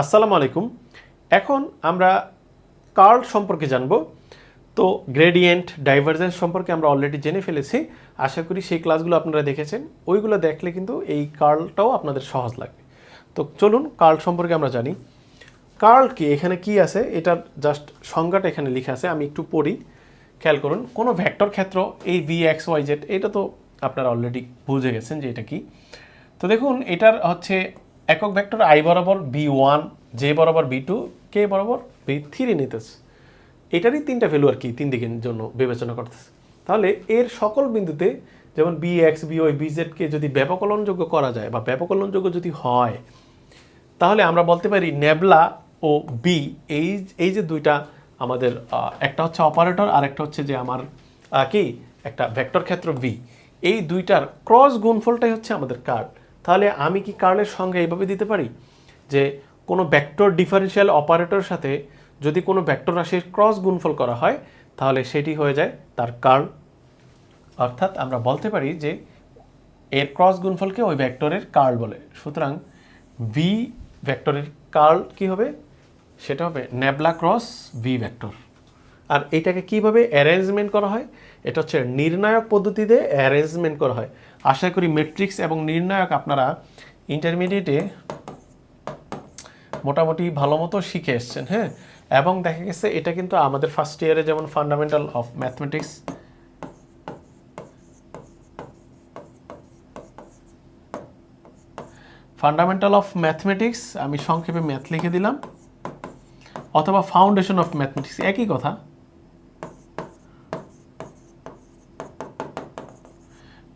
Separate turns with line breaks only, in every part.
আসসালামু আলাইকুম। এখন আমরা কার্ল সম্পর্কে জানব। তো গ্রেডিয়েন্ট ডাইভারজেন্স সম্পর্কে আমরা অলরেডি জেনে ফেলেছি। আশা করি সেই ক্লাসগুলো আপনারা দেখেছেন। ওইগুলো দেখলে কিন্তু এই কার্লটাও আপনাদের সহজ লাগবে। তো চলুন কার্ল সম্পর্কে আমরা জানি। কার্ল কি? এখানে কি আছে? এটার জাস্ট সংজ্ঞাটা এখানে লেখা আছে। আমি একটু পড়ি। খেয়াল করুন, কোনো ভেক্টর ক্ষেত্র এই ভি এক্স ওয়াই জেড এটা তো আপনারা অলরেডি বুঝে গেছেন যে এটা কি। তো দেখুন, এটার হচ্ছে একক ভেক্টর আই বরাবর বি ওয়ান, জে বরাবর বি টু, কে বরাবর বি থ্রি নিতেছে। এটারই তিনটা ভ্যালু আর কি তিন দিকের জন্য বিবেচনা করতেছে। তাহলে এর সকল বিন্দুতে যেমন B X B Y B জেডকে যদি ব্যাপকলনযোগ্য করা যায় বা ব্যাপকলনযোগ্য যদি হয়, তাহলে আমরা বলতে পারি নেবলা ও বি এই এই যে দুইটা আমাদের একটা হচ্ছে অপারেটর আর একটা হচ্ছে যে আমার কি? একটা ভেক্টর ক্ষেত্র বি এই দুইটার ক্রস গুণফলটাই হচ্ছে আমাদের কার্ড তাহলে আমি কি কার্লের সঙ্গে এইভাবে দিতে পারি? যে কোনো ভেক্টর ডিফারেন্সিয়াল অপারেটরের সাথে যদি কোনো ভেক্টর রাশির ক্রস গুণফল করা হয়, তাহলে সেটি হয়ে যায় তার কার্ল। অর্থাৎ আমরা বলতে পারি যে এর ক্রস গুণফলকে ওই ভেক্টরের কার্ল বলে। সুতরাং ভি ভেক্টরের কার্ল কি হবে? সেটা হবে নেবলা ক্রস ভি ভেক্টর আর এটাকে কীভাবে অ্যারেঞ্জমেন্ট করা হয়? এটা হচ্ছে নির্ণায়ক পদ্ধতিতে অ্যারেঞ্জমেন্ট করা হয়। আশা করি ম্যাট্রিক্স এবং নির্ণায়ক আপনারা ইন্টারমিডিয়েটে মোটামুটি ভালো মতো শিখে এসছেন হ্যাঁ? এবং দেখা গেছে এটা কিন্তু আমাদের ফার্স্ট ইয়ারে যেমন fundamental of mathematics fundamental of mathematics আমি সংক্ষেপে ম্যাথ লিখে দিলাম, অথবা ফাউন্ডেশন অফ ম্যাথমেটিক্স একই কথা।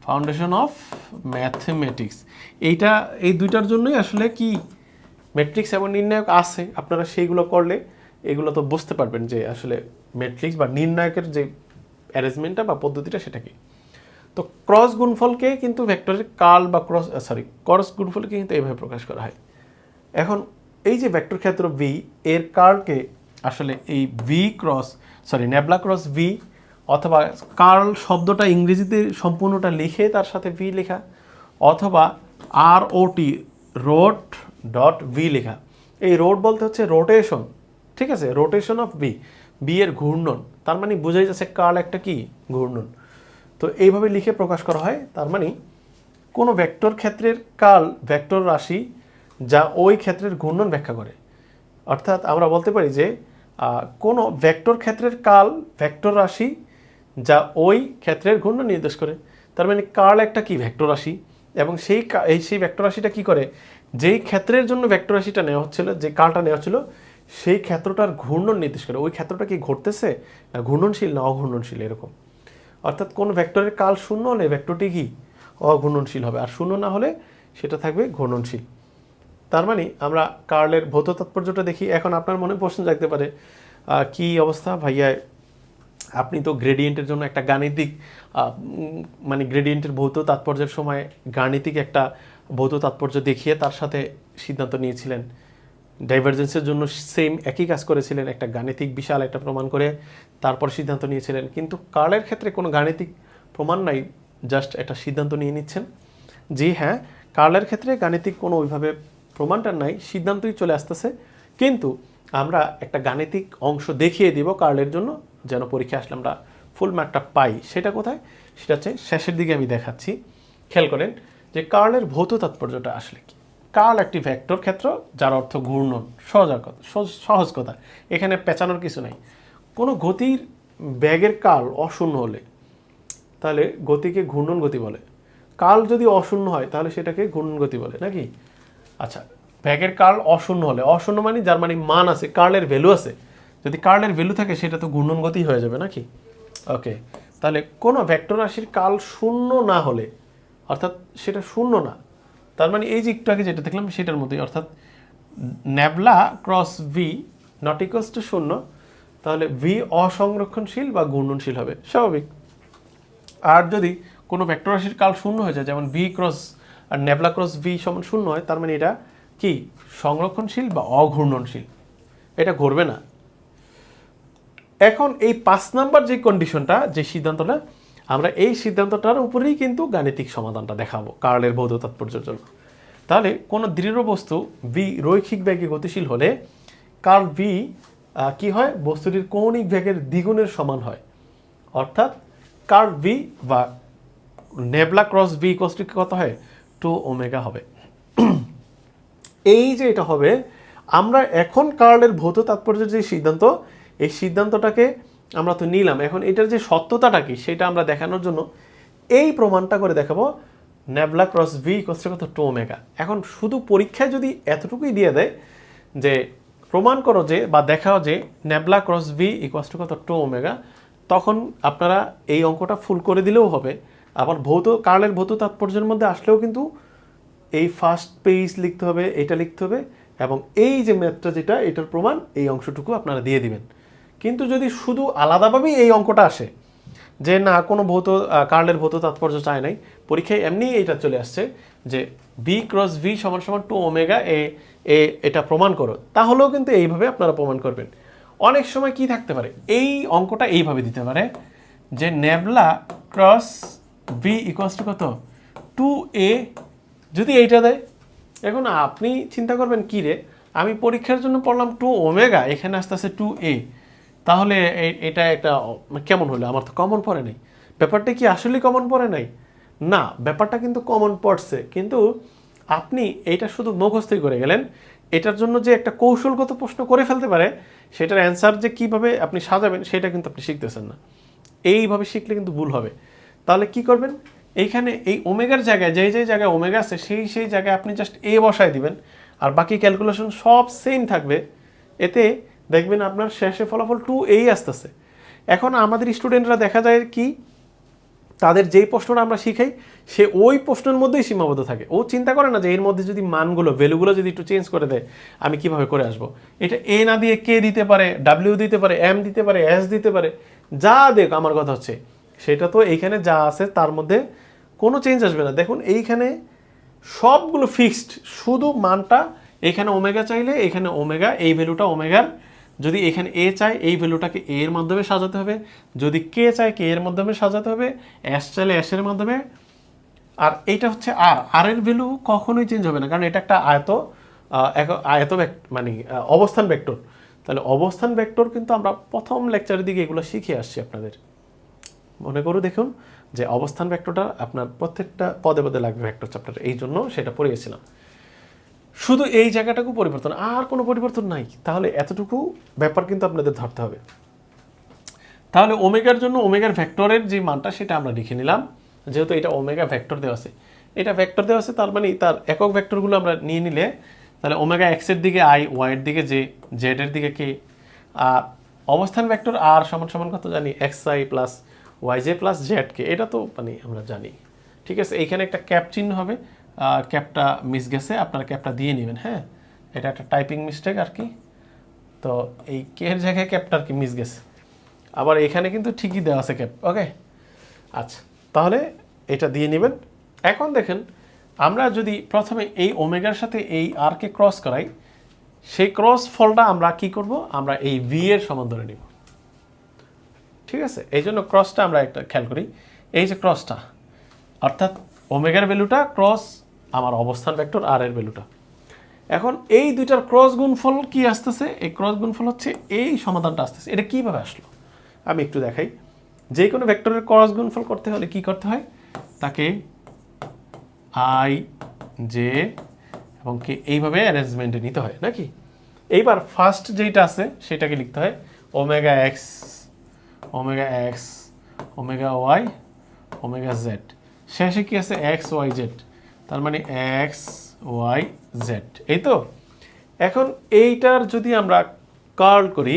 ফাউন্ডেশন অফ ম্যাথমেটিক্স এইটা, এই দুইটার জন্যই আসলে কি ম্যাট্রিক্স এবং নির্ণায়ক আছে? আপনারা সেইগুলো করলে এগুলো তো বুঝতে পারবেন যে আসলে ম্যাট্রিক্স বা নির্ণায়কের যে অ্যারেঞ্জমেন্টটা বা পদ্ধতিটা সেটা কি। তো ক্রস গুণফলকে কিন্তু ভেক্টরের কাল বা ক্রস সরি ক্রস গুণফলকে কিন্তু এইভাবে প্রকাশ করা হয়। এখন এই যে ভেক্টর ক্ষেত্র ভি এর কার্লকে আসলে এই V cross sorry nabla cross V অথবা কার্ল শব্দটা ইংরেজিতে সম্পূর্ণটা লিখে তার সাথে ভি লেখা, অথবা R O T road dot V লেখা। এই রোড বলতে হচ্ছে রোটেশন ঠিক আছে? রোটেশন অফ বি বি এর ঘূর্ণন। তার মানে বোঝাই যাচ্ছে কার্ল একটা কি? ঘূর্ণন। তো এইভাবে লিখে প্রকাশ করা হয়, তার মানে কোনো ভেক্টর ক্ষেত্রের কাল, ভেক্টর রাশি যা ওই ক্ষেত্রের ঘূর্ণন ব্যাখ্যা করে। অর্থাৎ আমরা বলতে পারি যে কোনো ভেক্টর ক্ষেত্রের কাল, ভেক্টর রাশি যা ওই ক্ষেত্রের ঘূর্ণন নির্দেশ করে। তার মানে কার্ল একটা কি? ভেক্টর রাশি। এবং সেই এই সেই ভেক্টর রাশিটা কি করে? যেই ক্ষেত্রের জন্য ভেক্টর রাশিটা নেওয়া হচ্ছিল, যে কালটা নেওয়া ছিল সেই ক্ষেত্রটার ঘূর্ণন নির্দেশ করে। ওই ক্ষেত্রটা কি ঘটতেছে না ঘূর্ণনশীল না অঘূর্ণনশীল এরকম? অর্থাৎ কোন ভেক্টরের কাল শূন্য হলে ভেক্টরটি কি? অঘূর্ণনশীল হবে। আর শূন্য না হলে সেটা থাকবে ঘূর্ণনশীল। তার মানে আমরা কার্লের ভৌত তাৎপর্যটা দেখি। এখন আপনার মনে প্রশ্ন জাগতে পারে কি অবস্থা ভাইয়া? আপনি তো গ্রেডিয়েন্টের জন্য একটা গাণিতিক মানে গ্রেডিয়েন্টের ভৌত তাৎপর্যের সময় গাণিতিক একটা ভৌত তাৎপর্য দেখিয়ে তার সাথে সিদ্ধান্ত নিয়েছিলেন। ডাইভারজেন্সের জন্য সেম একই কাজ করেছিলেন, একটা গাণিতিক বিশাল একটা প্রমাণ করে তারপর সিদ্ধান্ত নিয়েছিলেন। কিন্তু কার্লের ক্ষেত্রে কোনো গাণিতিক প্রমাণ নাই জাস্ট একটা সিদ্ধান্ত নিয়ে নিচ্ছেন। জি হ্যাঁ কার্লের ক্ষেত্রে গাণিতিক কোনো ওইভাবে প্রমাণটা নাই, সিদ্ধান্তই চলে আসতেছে। কিন্তু আমরা একটা গাণিতিক অংশ দেখিয়ে দিব কার্লের জন্য যেন পরীক্ষা আসলে আমরা ফুল মার্কটা পাই। সেটা কোথায়? সেটা হচ্ছে শেষের দিকে আমি দেখাচ্ছি। খেয়াল করেন যে কার্লের ভৌত তাৎপর্যটা আসলে কি? কার্ল একটি ভেক্টর ক্ষেত্র, যার অর্থ ঘূর্ণন সহজ কথা সহজ- সহজ কথা। এখানে পেঁচানোর কিছু নাই। কোনো গতির ব্যাগের কাল অশূন্য হলে, তাহলে গতিকে ঘূর্ণন গতি বলে। কাল যদি অশূন্য হয়, তাহলে সেটাকে ঘূর্ণন গতি বলে, নাকি? আচ্ছা ব্যাগের কাল অশূন্য হলে, অশূন্য মানে যার মানে মান আছে, কার্লের ভ্যালু আছে। যদি কার্লের ভ্যালু থাকে, সেটা তো ঘূর্ণন গতি হয়ে যাবে নাকি? ওকে তাহলে কোনো ভেক্টর রাশির কাল শূন্য না হলে, অর্থাৎ সেটা শূন্য না, তার মানে এই যে একটু আগে যেটা দেখলাম, সেটার মধ্যেই, অর্থাৎ nabla cross V not to শূন্য, তাহলে ভি অসংরক্ষণশীল বা ঘূর্ণনশীল হবে, স্বাভাবিক। আর যদি কোনো ভেক্টর রাশির কাল শূন্য হয়ে যায়, যেমন ভি ক্রস আর নেবলা ক্রস ভি সমান শূন্য হয়, তার মানে এটা কি? সংরক্ষণশীল বা অঘূর্ণনশীল। এটা ঘুরবে না। এখন এই পাঁচ নাম্বার যে কন্ডিশনটা যে সিদ্ধান্তটা, আমরা এই সিদ্ধান্তটার উপরেই কিন্তু গাণিতিক সমাধানটা দেখাবো, কার্লের ভৌত তাৎপর্যের জন্য। তাহলে কোনো দৃঢ় বস্তু ভি রৈখিক বেগে গতিশীল হলে কার্ল ভি কি হয়? বস্তুটির কৌণিক বেগের দ্বিগুণের সমান হয়। অর্থাৎ কার্ল ভি বা নেবলা ক্রস ভি ইকোয়াস কত হয়? টু ওমেগা হবে। এই যে এটা হবে, আমরা এখন কার্লের ভৌত তাৎপর্যের যে সিদ্ধান্ত এই সিদ্ধান্তটাকে আমরা তো নিলাম। এখন এটার যে সত্যতাটা কি, সেটা আমরা দেখানোর জন্য এই প্রমাণটা করে দেখাবো। নেবলা ক্রস ভি ইকোয়াস কত টু ওমেগা এখন শুধু পরীক্ষায় যদি এতটুকুই দিয়ে দেয় যে, প্রমাণ করো যে বা দেখাও যে নেবলা ক্রস ভি ইকোয়াস কত টু ওমেগা তখন আপনারা এই অঙ্কটা ফুল করে দিলেও হবে। আবার ভৌত, কার্লের ভৌত তাৎপর্যের মধ্যে আসলেও কিন্তু এই ফার্স্ট পেজ লিখতে হবে, এটা লিখতে হবে এবং এই যে ম্যাথটা যেটা, এটার প্রমাণ এই অংশটুকু আপনারা দিয়ে দিবেন। কিন্তু যদি শুধু আলাদাভাবেই এই অঙ্কটা আসে, যে না, কোনো ভৌত কার্লের ভৌত তাৎপর্য চায় নাই, পরীক্ষায় এমনি এটা চলে আসছে যে বি ক্রস ভি সমান সমান টু ওমেগা এ এ এটা প্রমাণ করো, তাহলেও কিন্তু এইভাবে আপনারা প্রমাণ করবেন। অনেক সময় কি থাকতে পারে, এই অঙ্কটা এইভাবে দিতে পারে যে nabla cross V equals to কত? টু এ যদি এইটা দেয়, এখন আপনি চিন্তা করবেন কী রে, আমি পরীক্ষার জন্য পড়লাম টু ওমেগা এখানে আস্তে আস্তে টু এ তাহলে এটা একটা কেমন হলো? আমার তো কমন পড়ে নাই। ব্যাপারটা কি আসলে কমন পড়ে নাই? না, ব্যাপারটা কিন্তু কমন পড়ছে। কিন্তু আপনি এইটা শুধু মুখস্থই করে গেলেন। এটার জন্য যে একটা কৌশলগত প্রশ্ন করে ফেলতে পারে, সেটার অ্যান্সার যে কীভাবে আপনি সাজাবেন, সেটা কিন্তু আপনি শিখতেছেন না। এইভাবে শিখলে কিন্তু ভুল হবে। তাহলে কি করবেন? এইখানে এই ওমেগার জায়গায়, যেই যেই জায়গায় ওমেগা আছে, সেই সেই জায়গায় আপনি জাস্ট এ বসায় দিবেন। আর বাকি ক্যালকুলেশন সব সেম থাকবে। এতে দেখবেন আপনার শেষে ফলাফল টু এই আসতেছে। এখন আমাদের স্টুডেন্টরা দেখা যায় কি, তাদের যেই প্রশ্নটা আমরা শিখাই, সে ওই প্রশ্নের মধ্যেই সীমাবদ্ধ থাকে। ও চিন্তা করে না যে এর মধ্যে যদি মানগুলো ভ্যালুগুলো যদি একটু চেঞ্জ করে দেয়, আমি কীভাবে করে আসব? এটা এ না দিয়ে কে দিতে পারে ডাব্লিউ দিতে পারে এম দিতে পারে এস দিতে পারে, যা দেখ আমার কথা হচ্ছে। সেটা তো এইখানে যা আছে তার মধ্যে কোনো চেঞ্জ আসবে না। দেখুন, এইখানে সবগুলো ফিক্সড শুধু মানটা এখানে ওমেগা চাইলে, এখানে ওমেগা এই ভ্যালুটা ওমেগার যদি এখানে এ চাই এই ভ্যালুটাকে এ এর মাধ্যমে সাজাতে হবে। যদি কে চায় কে এর মাধ্যমে সাজাতে হবে। এস চাইলে এর মাধ্যমে। আর এইটা হচ্ছে আর আর এর ভ্যালু কখনোই চেঞ্জ হবে না, কারণ এটা একটা আয়ত আয়ত মানে অবস্থান ভেক্টর তাহলে অবস্থান ভেক্টর কিন্তু আমরা প্রথম লেকচারের দিকে এগুলো শিখে আসছি আপনাদের। মনে করো দেখুন যে অবস্থান ভেক্টরটা আপনার প্রত্যেকটা পদে পদে লাগবে ভেক্টর চ্যাপ্টার এই জন্য সেটা পড়িয়েছিলাম শুধু এই জায়গাটাকু পরিবর্তন, আর কোনো পরিবর্তন নাই। তাহলে এতটুকু ব্যাপার কিন্তু আপনাদের ধরতে হবে। তাহলে ওমেগার জন্য ওমেগার ভেক্টরের যে মানটা, সেটা আমরা লিখে নিলাম। যেহেতু এটা ওমেগা ভেক্টর দেওয়া আছে। এটা ভেক্টর দেওয়া আছে, তার মানে তার একক ভেক্টরগুলো আমরা নিয়ে নিলে, তাহলে ওমেগা এক্সের দিকে আই ওয়াইয়ের দিকে জে, জেড এর দিকে কে। আর অবস্থান ভেক্টর আর সমান সমান কত জানি? X i plus y j plus z k. এটা তো মানে আমরা জানি। ঠিক আছে, এইখানে একটা ক্যাপ চিহ্ন হবে। ক্যাপটা মিস গেছে, আপনারা ক্যাপটা দিয়ে নেবেন হ্যাঁ? এটা একটা টাইপিং মিস্টেক আর কি। তো এই কে এর জায়গায় ক্যাপটা আর কি মিস গেছে? আবার এখানে কিন্তু ঠিকই দেওয়া আছে ক্যাপ ওকে আচ্ছা তাহলে এটা দিয়ে নেবেন। এখন দেখেন, আমরা যদি প্রথমে এই ওমেগার সাথে এই আরকে ক্রস করাই, সেই ক্রস ফলটা আমরা কি করব? আমরা এই ভি এর সমান ধরে নিব। ঠিক আছে? এই জন্য ক্রসটা আমরা একটা খেয়াল করি। এই যে ক্রসটা অর্থাৎ ওমেগার ভ্যালুটা ক্রস আমার অবস্থান ভেক্টর আর এর ভ্যালুটা এখন এই দুইটার ক্রস গুণফল কি আসতেছে? এই ক্রস গুণফল হচ্ছে এই সমাধানটা আসতেছে। এটা কীভাবে আসলো? আমি একটু দেখাই। যে কোনো ভেক্টরের ক্রস গুণফল করতে হলে কি করতে হয়? তাকে আই জে এবং কে এইভাবে অ্যারেঞ্জমেন্টে নিতে হয়, নাকি? এইবার ফার্স্ট যেইটা আছে, সেটাকে লিখতে হয় omega x omega x omega y omega z শেষে কি আছে? এক্স ওয়াই জেড তার মানে এক্স ওয়াই জেড এই তো? এখন এইটার যদি আমরা কার্ল করি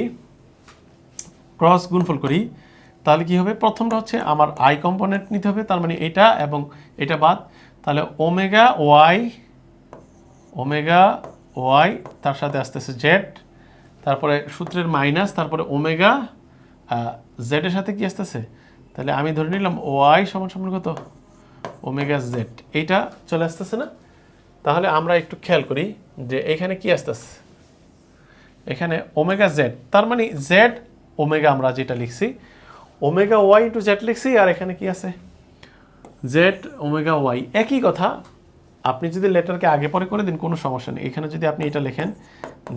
ক্রস গুণফল করি, তাহলে কি হবে? প্রথমটা হচ্ছে আমার আই কম্পোনেন্ট নিতে হবে, তার মানে এটা এবং এটা বাদ। তাহলে ওমেগা ওয়াই ওমেগা ওয়াই তার সাথে আসতেছে জেড তারপরে সূত্রের মাইনাস তারপরে ওমেগা জেডের সাথে কি আসতেছে? তাহলে আমি ধরে নিলাম ওয়াই সমান সমান কত? ওমেগা জেড এইটা চলে আসতেছে না? তাহলে আমরা একটু খেয়াল করি যে এখানে কি আসতেছে? এখানে ওমেগা জেড তার মানে জেড ওমেগা আমরা যেটা লিখছি, ওমেগা ওয়াই টু জেড লিখছি, আর এখানে কি আছে? জেড ওমেগা ওয়াই একই কথা। আপনি যদি লেটারকে আগে পরে করে দিন, কোনো সমস্যা নেই। এখানে যদি আপনি এটা লেখেন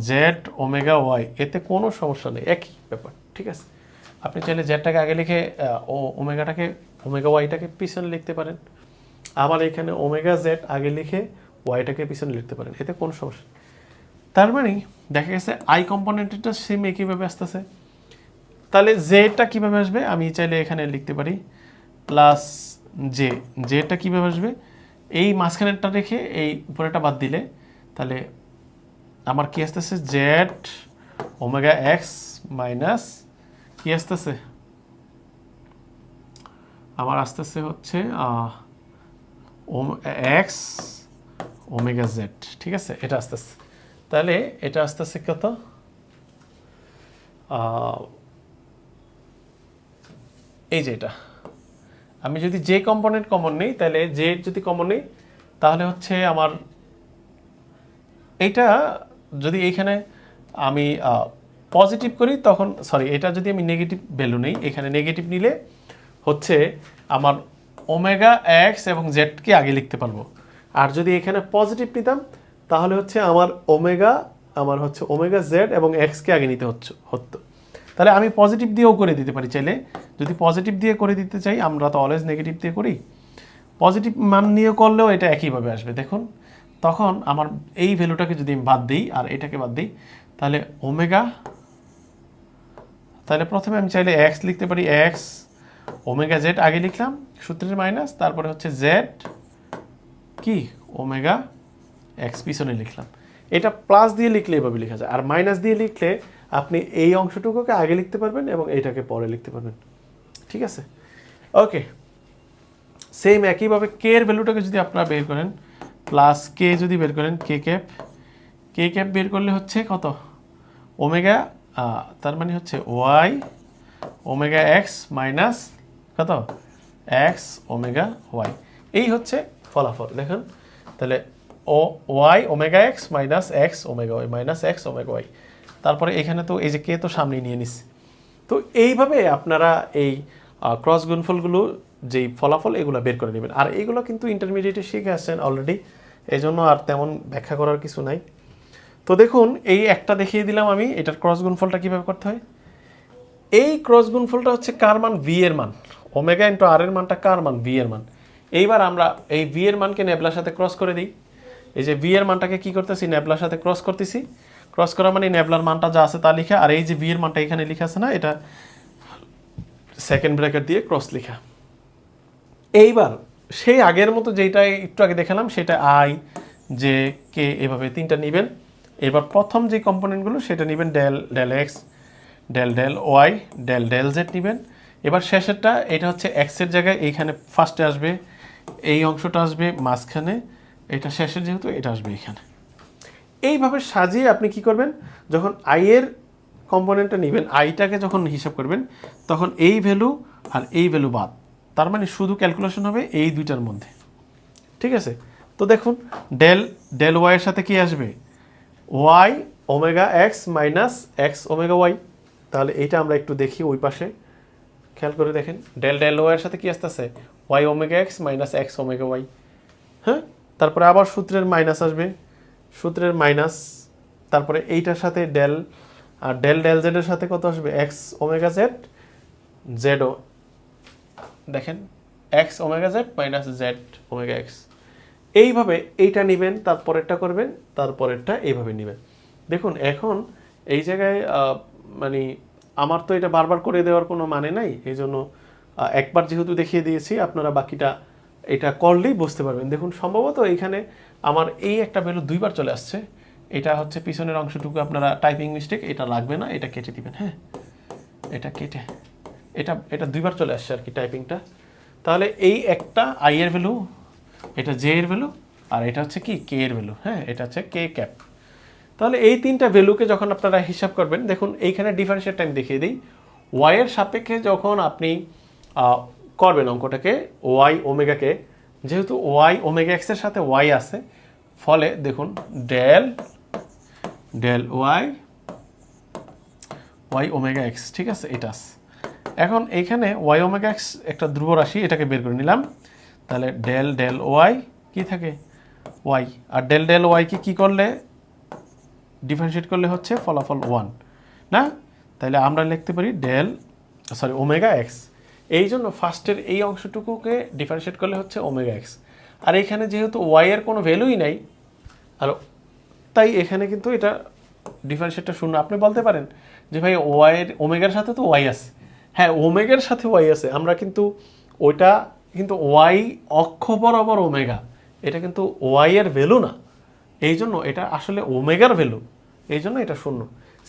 জেড ওমেগা ওয়াই এতে কোনো সমস্যা নেই। একই ব্যাপার, ঠিক আছে? আপনি চাইলে জেডটাকে আগে লিখে ও ওমেগাটাকে, ওমেগা ওয়াইটাকে পিছনে লিখতে পারেন। আবার এখানে ওমেগা জেড আগে লিখে ওয়াইটাকে পিছনে লিখতে পারেন, এতে কোনো সমস্যা তার মানে দেখা গেছে আই কম্পোনেন্টটা সেম একইভাবে আসতেছে? তাহলে জেটা কীভাবে আসবে? আমি চাইলে এখানে লিখতে পারি প্লাস জে জেটা কীভাবে আসবে? এই মাঝখানেরটা রেখে এই উপরেটা বাদ দিলে, তাহলে আমার কি আসতেছে? জেড ওমেগা এক্স মাইনাস কি আসতেছে? আমার আসতেছে হচ্ছে এক্স, ওমেগা জেড, ঠিক আছে? এটা আসতেছে। তাহলে এটা আসতেছে কত? এই যে এটা। আমি যদি যে কম্পোনেন্ট কমন নেই, তাহলে জে যদি কমন নেই, তাহলে হচ্ছে আমার এইটা যদি এইখানে আমি পজিটিভ করি, তখন সরি এটা যদি আমি নেগেটিভ ভ্যালু নেই, এখানে নেগেটিভ নিলে হচ্ছে আমার ওমেগা এক্স এবং জেডকে আগে লিখতে পারব। আর যদি এখানে পজিটিভ নিতাম, তাহলে হচ্ছে আমার ওমেগা, আমার হচ্ছে ওমেগা জেড এবং এক্সকে আগে নিতে হচ্ছে, হতো। তাহলে আমি পজিটিভ দিয়েও করে দিতে পারি চাইলে। যদি পজিটিভ দিয়ে করে দিতে চাই, আমরা তো অলওয়েজ নেগেটিভ দিয়ে করি। পজিটিভ মান নিয়ে করলেও এটা একইভাবে আসবে, দেখুন। তখন আমার এই ভ্যালুটাকে যদি আমি বাদ দিই, আর এটাকে বাদ দিই, তাহলে ওমেগা, তাহলে প্রথমে আমি চাইলে এক্স লিখতে পারি, এক্স ওমেগা জেড আগে লিখলাম, সূত্রের মাইনাস তারপরে হচ্ছে জেড, কি? ওমেগা এক্স পিছনে লিখলাম। এটা প্লাস দিয়ে লিখলে এভাবে লেখা যায়, আর মাইনাস দিয়ে লিখলে আপনি এই অংশটুকুকে আগে লিখতে পারবেন এবং এইটাকে পরে লিখতে পারবেন। ঠিক আছে? ওকে সেম একইভাবে কে এর ভ্যালুটাকে যদি আপনারা বের করেন প্লাস কে যদি বের করেন কে ক্যাপ কে ক্যাপ বের করলে হচ্ছে কত? ওমেগা তার মানে হচ্ছে ওয়াই ওমেগা এক্স মাইনাস কত? X omega y. এই হচ্ছে ফলাফল, দেখুন। তাহলে ও, y omega x minus x omega y minus x omega y. তারপরে এখানে তো এই যে কে তো সামনে নিয়ে নিস তো এইভাবে আপনারা এই ক্রস গুণফলগুলো যেই ফলাফল, এগুলো বের করে নেবেন। আর এগুলো কিন্তু ইন্টারমিডিয়েটে শিখে আসছেন অলরেডি এই জন্য আর তেমন ব্যাখ্যা করার কিছু নাই। তো দেখুন, এই একটা দেখিয়ে দিলাম আমি, এটার ক্রস গুণফলটা কীভাবে করতে হয়? এই ক্রস গুণফলটা হচ্ছে কার মান? ভি এর মান। ওমেগা ইন্টু আর এর মানটা কার মান? ভি এর মান। এইবার আমরা এই ভি এর মানকে নেবলার সাথে ক্রস করে দিই। এই যে ভি এর মানটাকে কি করতেছি? নেবলার সাথে ক্রস করতেছি। ক্রস করা মানে নেবলার মানটা যা আছে তা লিখা, আর এই যে ভি এর মানটা এখানে লিখা আছে না, এটা সেকেন্ড ব্র্যাকেট দিয়ে ক্রস লেখা। এইবার সেই আগের মতো যেটা একটু আগে দেখালাম, সেটা আই জে কে এভাবে তিনটা নেবেন। এবার প্রথম যে কম্পোনেন্টগুলো সেটা নেবেন del del x del del y del del z নেবেন। এবার শেষেরটা, এটা হচ্ছে এক্সের জায়গায়, এইখানে ফার্স্টে আসবে, এই অংশটা আসবে মাঝখানে, এটা শেষের যেহেতু, এটা আসবে এখানে। এইভাবে সাজিয়ে আপনি কি করবেন? যখন আইয়ের কম্পোনেন্টটা নেবেন আইটাকে যখন হিসাব করবেন, তখন এই ভ্যালু আর এই ভ্যালু বাদ। তার মানে শুধু ক্যালকুলেশন হবে এই দুইটার মধ্যে। ঠিক আছে? তো দেখুন ডেল ডেল ওয়াইয়ের সাথে কি আসবে? Y omega x minus x omega y তাহলে এইটা আমরা একটু দেখি ওই পাশে। খেয়াল করে দেখেন। ডেল ডেল ওয়াইয়ের সাথে কি আসতেছে? Y omega x minus x omega y. হ্যাঁ? তারপরে আবার সূত্রের মাইনাস আসবে। সূত্রের মাইনাস, তারপরে এইটার সাথে ডেল, আর ডেল ডেল জেডের সাথে কত আসবে? এক্স ওমেগা জেড জেডও দেখেন, x omega z minus z omega x. এইভাবে এইটা নেবেন, তারপরেরটা করবেন, তারপরেরটা এইভাবে নেবেন। দেখুন, এখন এই জায়গায় মানে আমার তো এটা বারবার করে দেওয়ার কোনো মানে নাই, এই জন্য একবার যেহেতু দেখিয়ে দিয়েছি, আপনারা বাকিটা এটা করলেই বুঝতে পারবেন। দেখুন, সম্ভবত এইখানে আমার এই একটা ভ্যালু দুইবার চলে আসছে। এটা হচ্ছে পিছনের অংশটুকু আপনারা টাইপিং মিস্টেক এটা লাগবে না, এটা কেটে দিবেন হ্যাঁ? এটা কেটে, এটা এটা দুইবার চলে আসছে আর কি টাইপিংটা তাহলে এই একটা আই এর ভ্যালু এটা জে এর ভ্যালু আর এটা হচ্ছে কি? কে এর ভ্যালু হ্যাঁ? এটা হচ্ছে কে ক্যাপ তাহলে এই তিনটা ভ্যালুকে যখন আপনারা হিসাব করবেন, দেখুন এইখানে ডিফারেন্সিয়েট টাইম দেখিয়ে দিই। ওয়াইয়ের সাপেক্ষে যখন আপনি করবেন অঙ্কটাকে ওয়াই ওমেগাকে যেহেতু ওয়াই ওমেগা এক্সের সাথে ওয়াই আছে, ফলে দেখুন del del y y omega x ঠিক আছে? এটা এখন এইখানে ওয়াই ওমেগা এক্স একটা ধ্রুব রাশি, এটাকে বের করে নিলাম। তাহলে ডেল ডেল ওয়াই কি থাকে? ওয়াই আর ডেল ডেল ওয়াইকে কী করলে? ডিফারেন্সিয়েট করলে হচ্ছে ফলাফল ওয়ান না? তাহলে আমরা লিখতে পারি ডেল সরি ওমেগা এক্স এই জন্য ফার্স্টের এই অংশটুকুকে ডিফারেন্সিয়েট করলে হচ্ছে ওমেগা এক্স আর এখানে যেহেতু ওয়াই এর কোনো ভ্যালুই নাই, আর তাই এখানে কিন্তু এটা ডিফারেন্সিয়েটটা শূন্য। আপনি বলতে পারেন যে ভাই ওয়াইয়ের ওমেগার সাথে তো ওয়াই আছে। হ্যাঁ ওমেগার সাথে ওয়াই আছে। আমরা কিন্তু ওইটা কিন্তু ওয়াই অক্ষ বরাবর ওমেগা এটা কিন্তু ওয়াই এর ভ্যালু না। এই জন্য এটা আসলে ওমেগার ভ্যালু এই জন্য এটা শূন্য।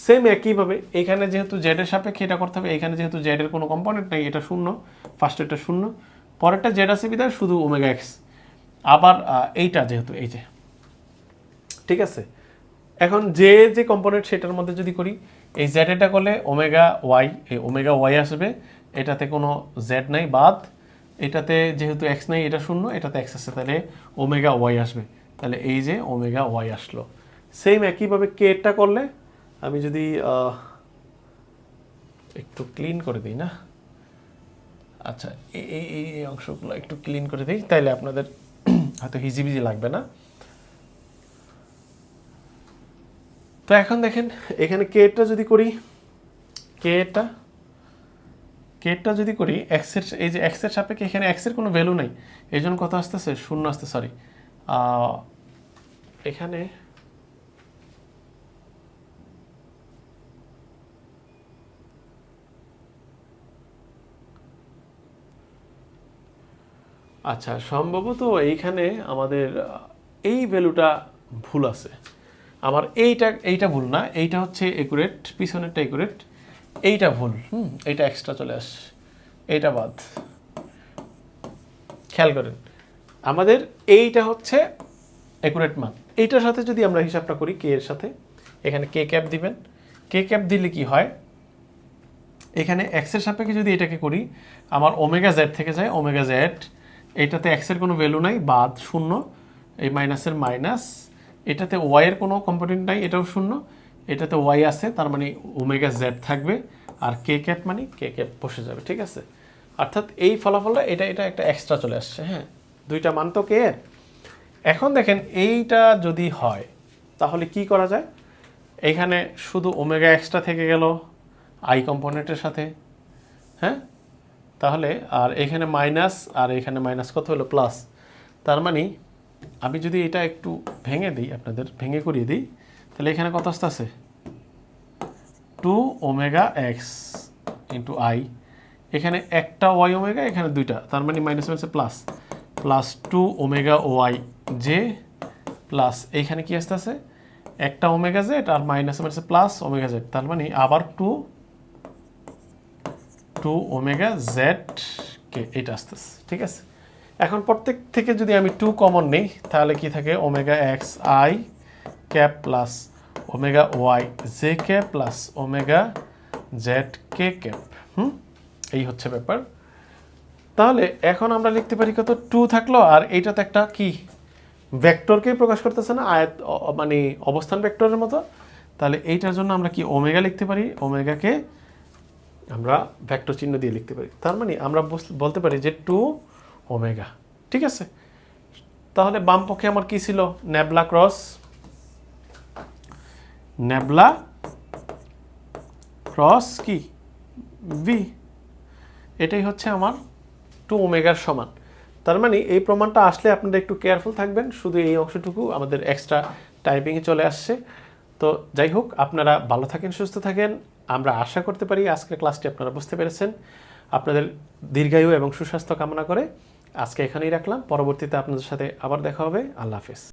সেম একইভাবে এখানে যেহেতু জেডের সাপেক্ষে এটা করতে হবে, এখানে যেহেতু জেডের কোনো কম্পোনেন্ট নেই, এটা শূন্য। ফার্স্টেরটা শূন্য। পরেরটা জেড আছে বিধায় শুধু ওমেগা এক্স আবার এইটা যেহেতু, এই যে। ঠিক আছে? এখন যে যে কম্পোনেন্ট সেটার মধ্যে যদি করি, এই জেড এটা করলে ওমেগা ওয়াই এই ওমেগা ওয়াই আসবে। এটাতে কোনো জেড নাই, বাদ। এটাতে যেহেতু এক্স নাই, এটা শূন্য। এটাতে এক্স আছে, তাহলে ওমেগা ওয়াই আসবে। তাহলে এই যে ওমেগা ওয়াই আসলো। সেম একইভাবে কেটা করলে আমি যদি একটু ক্লিন করে দিই না? আচ্ছা এই এই এই অংশগুলো একটু ক্লিন করে দিই, তাইলে আপনাদের হয়তো হিজিবিজি লাগবে না। তো এখন দেখেন, এখানে কেটা যদি করি কেটা কেটা যদি করি এক্সের এই যে এক্সের সাপেক্ষে এখানে এক্সের কোনো ভ্যালু নাই। এই জন্য কত আসতেছে? শূন্য আসতে সরি এখানে আচ্ছা সম্ভবত এইখানে আমাদের এই ভ্যালুটা ভুল আছে। আমার এইটা এইটা ভুল না, এইটা হচ্ছে একুরেট পিছনেরটা একুরেট এইটা ভুল। হুম, এইটা এক্সট্রা চলে আসে এইটা বাদ। খেয়াল করেন, আমাদের এইটা হচ্ছে একুরেট মান। এইটার সাথে যদি আমরা হিসাবটা করি কে এর সাথে, এখানে কে ক্যাপ দিবেন। কে ক্যাপ দিলে কি হয়? এখানে এক্সের সাপেক্ষে যদি এটাকে করি, আমার ওমেগা জেড থেকে যায় ওমেগা জেড এইটাতে এক্সের কোনো ভ্যালু নাই, বাদ শূন্য, এই মাইনাসের মাইনাস এটাতে ওয়াইয়ের কোনো কম্পোনেন্ট নাই, এটাও শূন্য, এটাতে ওয়াই আছে, তার মানে ওমেগা জেড থাকবে, আর কে ক্যাপ মানে কে ক্যাপ বসে যাবে, ঠিক আছে? অর্থাৎ এই ফলাফলটা এটা এটা একটা এক্সট্রা চলে আসছে হ্যাঁ? দুইটা মান তো কে এখন দেখেন, এইটা যদি হয়, তাহলে কি করা যায়? এইখানে শুধু ওমেগা এক্সট্রা থেকে গেল আই কম্পোনেন্টের সাথে হ্যাঁ? তাহলে আর এখানে মাইনাস, আর এখানে মাইনাস কত হলো? প্লাস। তার মানে আমি যদি এটা একটু ভেঙে দিই, আপনাদের ভেঙে করিয়ে দিই, তাহলে এখানে কত আসতে আছে? Two omega x into i. এখানে একটা ওয়াই ওমেগা, এখানে দুইটা। তার মানে মাইনাস মাইনাসে plus. Plus two omega y j, plus এইখানে কি আসতে আছে? একটা ওমেগা জেড আর মাইনাস মাইনাসে প্লাস ওমেগা জেড। তার মানে আবার two two omega z k এটা আসতেছে, ঠিক আছে? এখন প্রত্যেক থেকে যদি আমি টু কমন নেই, তাহলে কি থাকে? Omega x i cap plus omega y j k plus omega z k cap, হুম? এই হচ্ছে ব্যাপার। তাহলে এখন আমরা লিখতে পারি কত? টু থাকল, আর এইটাতে একটা কি? ভেক্টরকেই প্রকাশ করতেছে না, আয়াত মানে অবস্থান ভেক্টরের মতো। তাহলে এইটার জন্য আমরা কি ওমেগা লিখতে পারি? ওমেগাকে আমরা ভেক্টর চিহ্ন দিয়ে লিখতে পারি। তার মানে আমরা বলতে পারি যে টু ওমেগা ঠিক আছে? তাহলে বাম পক্ষে আমার কি ছিল? ন্যাবলা ক্রস ন্যাবলা ক্রস কি? ভি এটাই হচ্ছে আমার টু ওমেগার সমান। তার মানে এই প্রমাণটা আসলে আপনারা একটু কেয়ারফুল থাকবেন, শুধু এই অংশটুকু আমাদের এক্সট্রা টাইপিংয়ে চলে আসছে। তো যাই হোক, আপনারা ভালো থাকেন, সুস্থ থাকেন। আমরা আশা করতে পারি আজকের ক্লাসটি আপনারা বুঝতে পেরেছেন। আপনাদের দীর্ঘায়ু এবং সুস্বাস্থ্য কামনা করে আজকে এখানেই রাখলাম। পরবর্তীতে আপনাদের সাথে আবার দেখা হবে। আল্লাহ হাফেজ।